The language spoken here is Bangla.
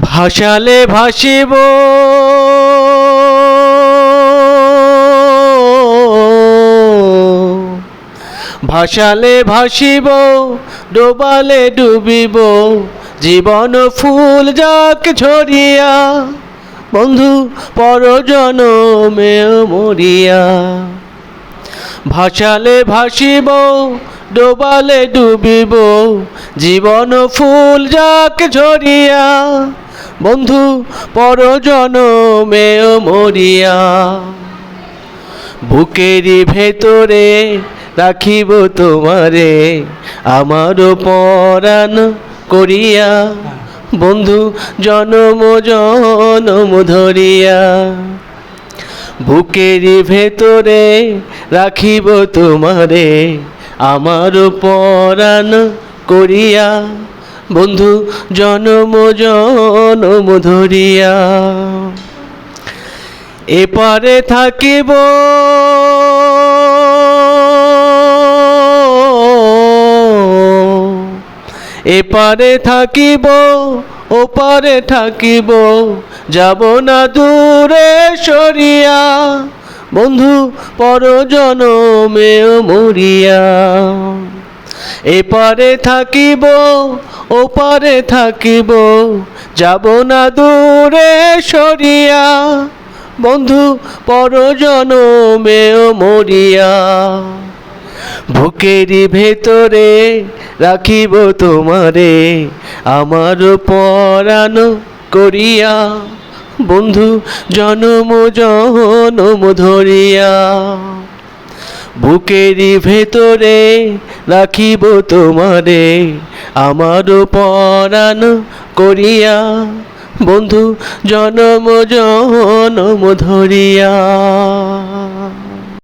ভাসালে ভাসিব। ভাসালে ভাসিব, ডোবালে ডুবিব। জীবন ফুল যাক ঝরিয়া, বন্ধু পরজনমে মরিয়া। ভাসালে ভাসিব, ডোবালে ডুবিব। জীবন ফুল যাক ঝরিয়া বন্ধু পরজনমে মরিয়া। বুকেরই ভেতরে রাখিব তোমারে আমার পরাণ করিয়া। বন্ধু, জনম জনম ধরিয়া। বুকেরই ভেতরে রাখিব তোমারে আমার পরাণ করিয়া। বন্ধু, জনম জনম ধরিয়া। এপারে থাকিব। এপারে থাকিব, ওপারে থাকিব। যাব না দূরে সরিয়া। বন্ধু পরজনমে মরিয়া। এপারে থাকিব, ওপারে থাকিব, যাব না দূরে সরিয়া। বন্ধু পরজনমে মরিয়া। বুকেরই ভেতরে রাখিব তোমারে, আমার পরাণ করিয়া। বন্ধু, জনম জনম ধরিয়া। বুকেরই ভেতরে রাখিব তোমারে আমার পরাণ করিয়া। বন্ধু জনম জনম ধরিয়া।